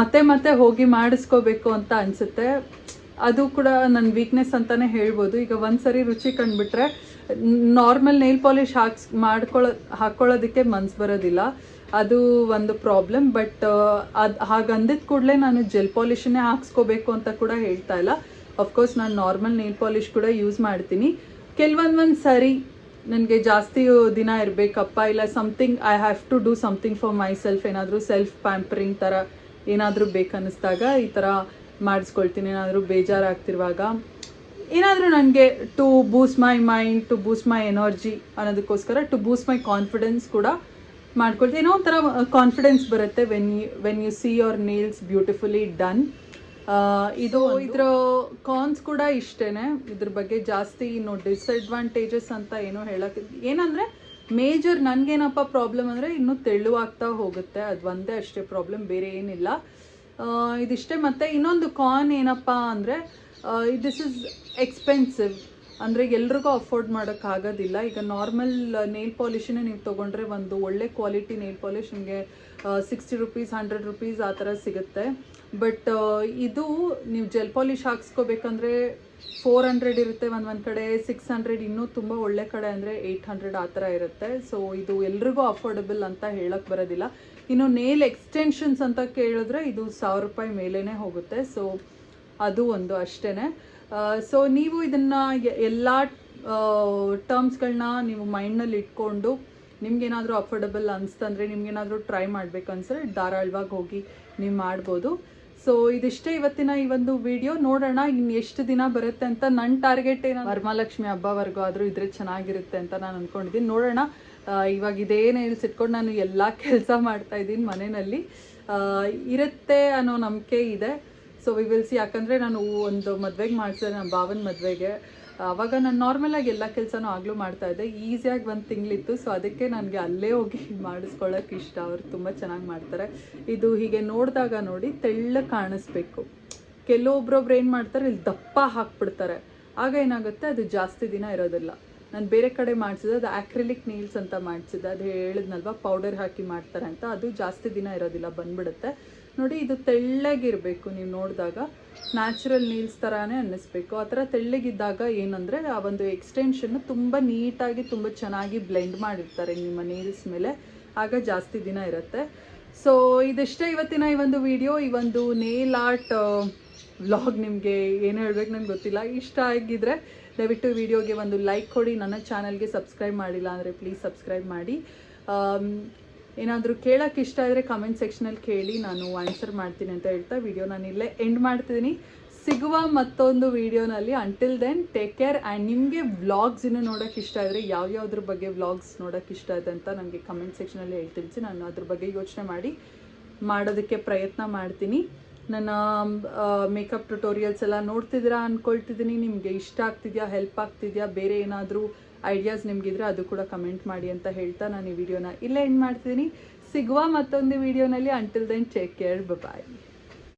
ಮತ್ತೆ ಮತ್ತೆ ಹೋಗಿ ಮಾಡಿಸ್ಕೋಬೇಕು ಅಂತ ಅನಿಸುತ್ತೆ. ಅದು ಕೂಡ ನನ್ನ ವೀಕ್ನೆಸ್ ಅಂತಾನೆ ಹೇಳ್ಬೋದು. ಈಗ ಒಂದ್ಸರಿ ರುಚಿ ಕಂಡುಬಿಟ್ರೆ ನಾರ್ಮಲ್ ನೇಲ್ ಪಾಲಿಶ್ ಹಾಕ್ಸ್ ಮಾಡ್ಕೊಳ್ಳೋ ಹಾಕ್ಕೊಳ್ಳೋದಕ್ಕೆ ಮನ್ಸು ಬರೋದಿಲ್ಲ. ಅದು ಒಂದು ಪ್ರಾಬ್ಲಮ್ ಬಟ್ ಅದು, ಹಾಗಂದಿದ ಕೂಡಲೇ ನಾನು ಜೆಲ್ ಪಾಲಿಶನ್ನೇ ಹಾಕ್ಸ್ಕೋಬೇಕು ಅಂತ ಕೂಡ ಹೇಳ್ತಾ ಇಲ್ಲ. ಅಫ್ಕೋರ್ಸ್ ನಾನು ನಾರ್ಮಲ್ ನೇಲ್ ಪಾಲಿಶ್ ಕೂಡ ಯೂಸ್ ಮಾಡ್ತೀನಿ. ಕೆಲವೊಂದೊಂದು ಸರಿ ನನಗೆ ಜಾಸ್ತಿ ದಿನ ಇರಬೇಕಪ್ಪ, ಇಲ್ಲ something I have to do something for myself ಏನಾದರೂ ಸೆಲ್ಫ್ ಪ್ಯಾಂಪರಿಂಗ್ ಥರ ಏನಾದರೂ ಬೇಕನ್ನಿಸ್ದಾಗ ಈ ಥರ ಮಾಡಿಸ್ಕೊಳ್ತೀನಿ ಏನಾದರೂ ಬೇಜಾರಾಗ್ತಿರುವಾಗ ಏನಾದರೂ ನನಗೆ to boost my mind to boost my energy ಅನ್ನೋದಕ್ಕೋಸ್ಕರ to boost my confidence ಕೂಡ ಮಾಡ್ಕೊಳ್ತೀನಿ. ಏನೋ ಒಂಥರ ಕಾನ್ಫಿಡೆನ್ಸ್ ಬರುತ್ತೆ when you when you see your nails beautifully done ಇದು ಇದ್ರ ಕಾನ್ಸ್ ಕೂಡ ಇಷ್ಟೇನೆ. ಇದ್ರ ಬಗ್ಗೆ ಜಾಸ್ತಿ ಇನ್ನು ಡಿಸ್ಅಡ್ವಾಂಟೇಜಸ್ ಅಂತ ಏನೋ ಹೇಳಕ್ಕೆ ಏನಂದರೆ ಮೇಜರ್ ನನಗೇನಪ್ಪ ಪ್ರಾಬ್ಲಮ್ ಅಂದರೆ ಇನ್ನೂ ತೆಳುವಾಗ್ತಾ ಹೋಗುತ್ತೆ. ಅದು ಒಂದೇ ಅಷ್ಟೇ ಪ್ರಾಬ್ಲಮ್ ಬೇರೆ ಏನಿಲ್ಲ. ಇದಿಷ್ಟೇ. ಮತ್ತು ಇನ್ನೊಂದು ಕಾನ್ ಏನಪ್ಪ ಅಂದರೆ ದಿಸ್ ಇಸ್ ಎಕ್ಸ್ಪೆನ್ಸಿವ್ ಅಂದರೆ ಎಲ್ರಿಗೂ ಅಫೋರ್ಡ್ ಮಾಡೋಕ್ಕಾಗೋದಿಲ್ಲ ಈಗ ನಾರ್ಮಲ್ ನೇಲ್ ಪಾಲಿಷನ್ನೇ ನೀವು ತೊಗೊಂಡ್ರೆ ಒಂದು ಒಳ್ಳೆ ಕ್ವಾಲಿಟಿ ನೇಲ್ ಪಾಲಿಶ್ ನಿಮಗೆ ಸಿಕ್ಸ್ಟಿ ರುಪೀಸ್ ಹಂಡ್ರೆಡ್ ರುಪೀಸ್ ಆ ಥರ ಸಿಗುತ್ತೆ. ಬಟ್ ಇದು ನೀವು ಜೆಲ್ ಪಾಲಿಷ್ ಹಾಕ್ಸ್ಕೋಬೇಕಂದ್ರೆ ಫೋರ್ ಹಂಡ್ರೆಡ್ ಇರುತ್ತೆ ಒಂದು ಒಂದು ಕಡೆ ಸಿಕ್ಸ್ ಹಂಡ್ರೆಡ್ ಇನ್ನೂ ತುಂಬ ಒಳ್ಳೆ ಕಡೆ ಅಂದರೆ ಏಯ್ಟ್ ಹಂಡ್ರೆಡ್ ಆ ಥರ ಇರುತ್ತೆ. ಸೊ ಇದು ಎಲ್ರಿಗೂ ಅಫೋರ್ಡೆಬಲ್ ಅಂತ ಹೇಳಕ್ಕೆ ಬರೋದಿಲ್ಲ. ಇನ್ನು ನೇಲ್ ಎಕ್ಸ್ಟೆನ್ಷನ್ಸ್ ಅಂತ ಕೇಳಿದ್ರೆ ಇದು ಸಾವಿರ ರೂಪಾಯಿ ಮೇಲೇ ಹೋಗುತ್ತೆ. ಸೊ ಅದು ಒಂದು ಅಷ್ಟೇ ಸೊ ನೀವು ಇದನ್ನು ಎಲ್ಲ ಟರ್ಮ್ಸ್ಗಳನ್ನ ನೀವು ಮೈಂಡ್ನಲ್ಲಿ ಇಟ್ಕೊಂಡು ನಿಮ್ಗೇನಾದರೂ ಅಫೋರ್ಡಬಲ್ ಅನಿಸ್ತಂದರೆ ನಿಮ್ಗೇನಾದರೂ ಟ್ರೈ ಮಾಡ್ಬೇಕು ಧಾರಾಳವಾಗಿ ಹೋಗಿ ನೀವು ಮಾಡ್ಬೋದು. ಸೊ ಇದಿಷ್ಟೇ ಇವತ್ತಿನ ಈ ಒಂದು ವಿಡಿಯೋ ನೋಡೋಣ ಇನ್ನು ಎಷ್ಟು ದಿನ ಬರುತ್ತೆ ಅಂತ. ನನ್ನ ಟಾರ್ಗೆಟ್ ಏನು ವರಮಹಾಲಕ್ಷ್ಮಿ ಹಬ್ಬವರೆಗೂ ಆದರೂ ಇದ್ರೆ ಚೆನ್ನಾಗಿರುತ್ತೆ ಅಂತ ನಾನು ಅಂದ್ಕೊಂಡಿದ್ದೀನಿ ನೋಡೋಣ. ಇವಾಗ ಇದೇನೇ ಇಟ್ಕೊಂಡು ನಾನು ಎಲ್ಲ ಕೆಲಸ ಮಾಡ್ತಾ ಇದ್ದೀನಿ ಮನೆಯಲ್ಲಿ. ಇರುತ್ತೆ ಅನ್ನೋ ನಂಬಿಕೆ ಇದೆ. ಸೊ ವಿ ವಿಲ್ ಸಿ ಯಾಕಂದರೆ ನಾನು ಒಂದು ಮದುವೆಗೆ ಮಾಡಿಸಿದೆ ನಮ್ಮ ಭಾವನ ಮದುವೆಗೆ. ಆವಾಗ ನಾನು ನಾರ್ಮಲಾಗಿ ಎಲ್ಲ ಕೆಲಸನೂ ಆಗಲೂ ಮಾಡ್ತಾ ಇದ್ದೆ. ಈಸಿಯಾಗಿ ಒಂದು ತಿಂಗಳಿತ್ತು. ಸೊ ಅದಕ್ಕೆ ನನಗೆ ಅಲ್ಲೇ ಹೋಗಿ ಮಾಡಿಸ್ಕೊಳ್ಳೋಕೆ ಇಷ್ಟ. ಅವರು ತುಂಬ ಚೆನ್ನಾಗಿ ಮಾಡ್ತಾರೆ. ಇದು ಹೀಗೆ ನೋಡಿದಾಗ ನೋಡಿ ತೆಳ್ಳಗೆ ಕಾಣಿಸ್ಬೇಕು. ಕೆಲವೊಬ್ರೊಬ್ರು ಏನು ಮಾಡ್ತಾರೆ? ಇಲ್ಲಿ ದಪ್ಪ ಹಾಕ್ಬಿಡ್ತಾರೆ. ಆಗ ಏನಾಗುತ್ತೆ? ಅದು ಜಾಸ್ತಿ ದಿನ ಇರೋದಿಲ್ಲ. ನಾನು ಬೇರೆ ಕಡೆ ಮಾಡಿಸಿದೆ ಅದು ಆಕ್ರಿಲಿಕ್ ನೀಲ್ಸ್ ಅಂತ ಮಾಡಿಸಿದೆ ಅದು ಹೇಳಿದ್ನಲ್ವ? ಪೌಡರ್ ಹಾಕಿ ಮಾಡ್ತಾರೆ ಅಂತ. ಅದು ಜಾಸ್ತಿ ದಿನ ಇರೋದಿಲ್ಲ, ಬಂದ್ಬಿಡುತ್ತೆ. ನೋಡಿ, ಇದು ತೆಳ್ಳಗಿರಬೇಕು ನೀವು ನೋಡಿದಾಗ. ನ್ಯಾಚುರಲ್ ನೀಲ್ಸ್ ಥರನೇ ಅನ್ನಿಸ್ಬೇಕು. ಆ ಥರ ತೆಳ್ಳಗಿದ್ದಾಗ ಏನಂದರೆ, ಆ ಒಂದು ಎಕ್ಸ್ಟೆನ್ಷನ್ನು ತುಂಬ ನೀಟಾಗಿ, ತುಂಬ ಚೆನ್ನಾಗಿ ಬ್ಲೆಂಡ್ ಮಾಡಿರ್ತಾರೆ ನಿಮ್ಮ ನೀಲ್ಸ್ ಮೇಲೆ. ಆಗ ಜಾಸ್ತಿ ದಿನ ಇರುತ್ತೆ. ಸೊ ಇದಿಷ್ಟೇ ಇವತ್ತಿನ ಈ ಒಂದು ವಿಡಿಯೋ ಈ ಒಂದು ನೇಲ್ ಆರ್ಟ್ ವ್ಲಾಗ್ ನಿಮಗೆ ಏನು ಹೇಳ್ಬೇಕು ನನಗೆ ಗೊತ್ತಿಲ್ಲ. ಇಷ್ಟ ಆಗಿದ್ರೆ ದಯವಿಟ್ಟು ವಿಡಿಯೋಗೆ ಒಂದು ಲೈಕ್ ಕೊಡಿ, ನನ್ನ ಚಾನಲ್ಗೆ ಸಬ್ಸ್ಕ್ರೈಬ್ ಮಾಡಿಲ್ಲ ಅಂದರೆ ಪ್ಲೀಸ್ ಸಬ್ಸ್ಕ್ರೈಬ್ ಮಾಡಿ. ಏನಾದರೂ ಕೇಳೋಕ್ಕೆ ಇಷ್ಟ ಇದ್ದರೆ ಕಮೆಂಟ್ ಸೆಕ್ಷನಲ್ಲಿ ಕೇಳಿ, ನಾನು ಆನ್ಸರ್ ಮಾಡ್ತೀನಿ ಅಂತ ಹೇಳ್ತಾ ವಿಡಿಯೋ ನಾನು ಇಲ್ಲೇ ಎಂಡ್ ಮಾಡ್ತಿದ್ದೀನಿ. ಸಿಗುವ ಮತ್ತೊಂದು ವಿಡಿಯೋನಲ್ಲಿ until then take care and ನಿಮಗೆ ವ್ಲಾಗ್ಸ್ ಇನ್ನೂ ನೋಡೋಕ್ಕೆ ಇಷ್ಟ ಇದ್ದರೆ ಯಾವ್ಯಾವ್ದ್ರ ಬಗ್ಗೆ ವ್ಲಾಗ್ಸ್ ನೋಡೋಕ್ಕೆ ಇಷ್ಟ ಇದೆ ಅಂತ ನನಗೆ ಕಮೆಂಟ್ ಸೆಕ್ಷನಲ್ಲಿ ಹೇಳ್ತಿರ್ತೀನಿ. ನಾನು ಅದ್ರ ಬಗ್ಗೆ ಯೋಚನೆ ಮಾಡಿ, ಮಾಡೋದಕ್ಕೆ ಪ್ರಯತ್ನ ಮಾಡ್ತೀನಿ. ನನ್ನ ಮೇಕಪ್ ಟ್ಯುಟೋರಿಯಲ್ಸ್ ಎಲ್ಲ ನೋಡ್ತಿದ್ದೀರಾ ಅಂದ್ಕೊಳ್ತಿದ್ದೀನಿ ನಿಮಗೆ ಇಷ್ಟ ಆಗ್ತಿದೆಯಾ ಹೆಲ್ಪ್ ಆಗ್ತಿದೆಯಾ, ಬೇರೆ ಏನಾದರೂ ಐಡಿಯಾಸ್ ನಿಮಗಿದ್ರೆ ಅದು ಕೂಡ ಕಮೆಂಟ್ ಮಾಡಿ ಅಂತ ಹೇಳ್ತಾ ನಾನು ಈ ವಿಡಿಯೋನ ಇಲ್ಲೇ ಎಂಡ್ ಮಾಡ್ತೀನಿ ಸಿಗುವ ಮತ್ತೊಂದು ವಿಡಿಯೋನಲ್ಲಿ until then take care bye